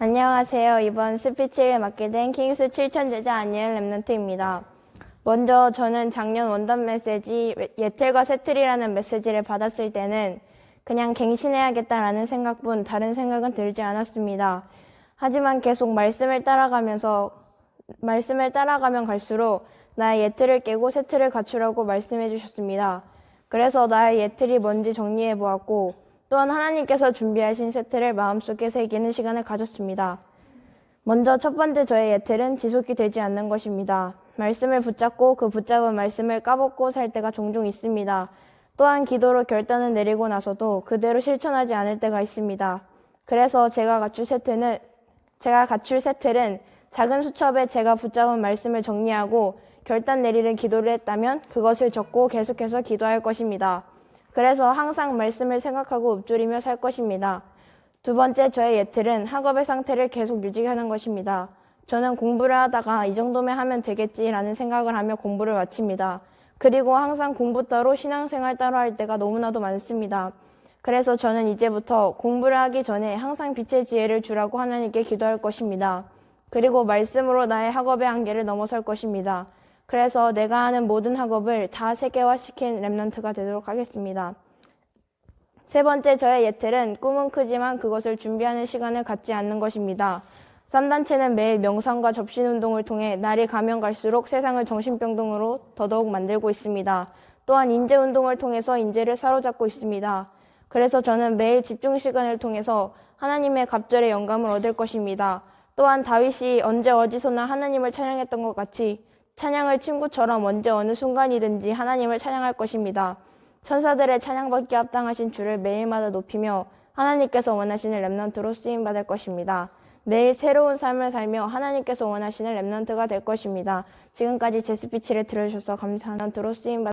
안녕하세요. 이번 스피치를 맡게 된 킹스 7천 제자 안예은 랩런트입니다. 먼저 저는 작년 원단 메시지 예틀과 세틀이라는 메시지를 받았을 때는 그냥 갱신해야겠다라는 생각뿐 다른 생각은 들지 않았습니다. 하지만 계속 말씀을 따라가면서 말씀을 따라가면 갈수록 나의 예틀을 깨고 세틀을 갖추라고 말씀해 주셨습니다. 그래서 나의 예틀이 뭔지 정리해 보았고 또한 하나님께서 준비하신 세틀을 마음속에 새기는 시간을 가졌습니다. 먼저 첫 번째 저의 예틀은 지속이 되지 않는 것입니다. 말씀을 붙잡고 그 붙잡은 말씀을 까먹고 살 때가 종종 있습니다. 또한 기도로 결단을 내리고 나서도 그대로 실천하지 않을 때가 있습니다. 그래서 제가 갖출 세트는 제가 갖출 세틀은 작은 수첩에 제가 붙잡은 말씀을 정리하고 결단 내리는 기도를 했다면 그것을 적고 계속해서 기도할 것입니다. 그래서 항상 말씀을 생각하고 읊조리며 살 것입니다. 두 번째 저의 예틀은 학업의 상태를 계속 유지하는 것입니다. 저는 공부를 하다가 이 정도면 하면 되겠지라는 생각을 하며 공부를 마칩니다. 그리고 항상 공부 따로 신앙생활 따로 할 때가 너무나도 많습니다. 그래서 저는 이제부터 공부를 하기 전에 항상 빛의 지혜를 주라고 하나님께 기도할 것입니다. 그리고 말씀으로 나의 학업의 한계를 넘어설 것입니다. 그래서 내가 하는 모든 학업을 다 세계화시킨 랩런트가 되도록 하겠습니다. 세 번째 저의 예틀은 꿈은 크지만 그것을 준비하는 시간을 갖지 않는 것입니다. 3단체는 매일 명상과 접신 운동을 통해 날이 가면 갈수록 세상을 정신병동으로 더더욱 만들고 있습니다. 또한 인재 운동을 통해서 인재를 사로잡고 있습니다. 그래서 저는 매일 집중 시간을 통해서 하나님의 갑절의 영감을 얻을 것입니다. 또한 다윗이 언제 어디서나 하나님을 찬양했던 것 같이 찬양을 친구처럼 언제 어느 순간이든지 하나님을 찬양할 것입니다. 천사들의 찬양받기 합당하신 주를 매일마다 높이며 하나님께서 원하시는 랩넌트로 쓰임 받을 것입니다. 매일 새로운 삶을 살며 하나님께서 원하시는 랩넌트가 될 것입니다. 지금까지 제 스피치를 들어주셔서 감사한 받